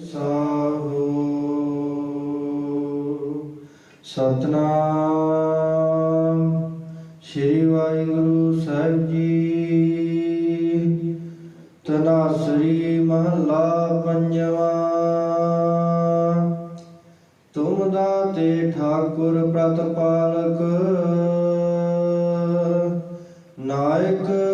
ਸਾਹੋ ਸਤਨਾਮ ਸ੍ਰੀ ਵਾਹਿਗੁਰੂ ਸਾਹਿਬ ਜੀ। ਤਨਾਸਰੀ ਮਹਲਾ ਪੰਜਵਾ। ਤੁਮ ਦਾਤੇ ਠਾਕੁਰ ਪ੍ਰਤਪਾਲਕ। ਨਾਇਕ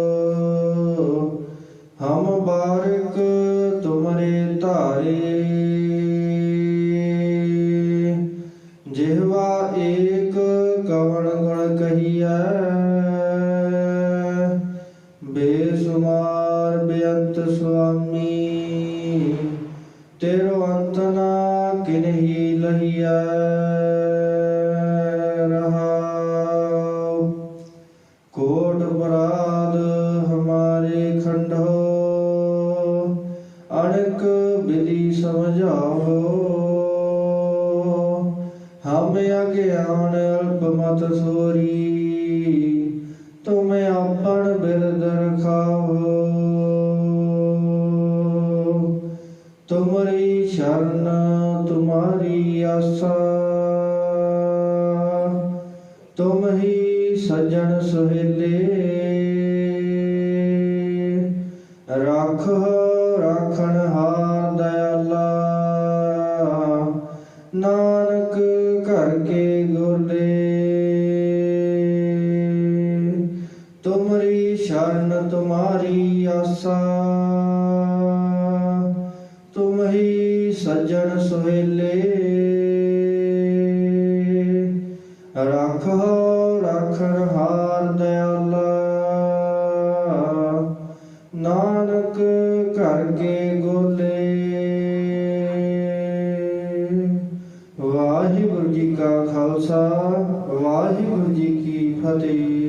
ਸੁਆਮੀ, ਤੇਰੋ ਅੰਤ ਨਾ ਕਿਨਹੀ ਲਹੀਐ ਰਹਾਉ। ਕੋਟ ਬਰਾਦ ਹਮਾਰੇ ਖੰਡੋ, ਅਣਕ ਵਿਧੀ ਸਮਝਾਓ ਹਮ ਅਗਿਆਨ ਅਲਪ ਮਤ ਸੋਰੀ ਤੁਮਰੀ ਸ਼ਰਨ, ਤੁਮਾਰੀ ਆਸਾ। ਤੁਮ ਹੀ ਸਜਣ ਸੁਹੇਲੇ। ਰੱਖ, ਰੱਖਣ ਹਾਰ ਦਇਆਲਾ। ਨਾਨਕ ਘਰ ਕੇ ਗੁਰਦੇ। ਤੁਮਰੀ ਸ਼ਰਨ, ਤੁਮਾਰੀ ਆਸਾ। ਤੁਮ ਹੀ ਸੁਹੇਲੇ। ਰੱਖ, ਰਾਖਣ ਹਾਰ ਦਿਆਲਾ ਨਾਨਕ ਘਰ ਕੇ ਗੋਲੇ। ਵਾਹਿਗੁਰੂ ਜੀ ਕਾ ਖਾਲਸਾ, ਵਾਹਿਗੁਰੂ ਜੀ ਕੀ ਫਤਿਹ।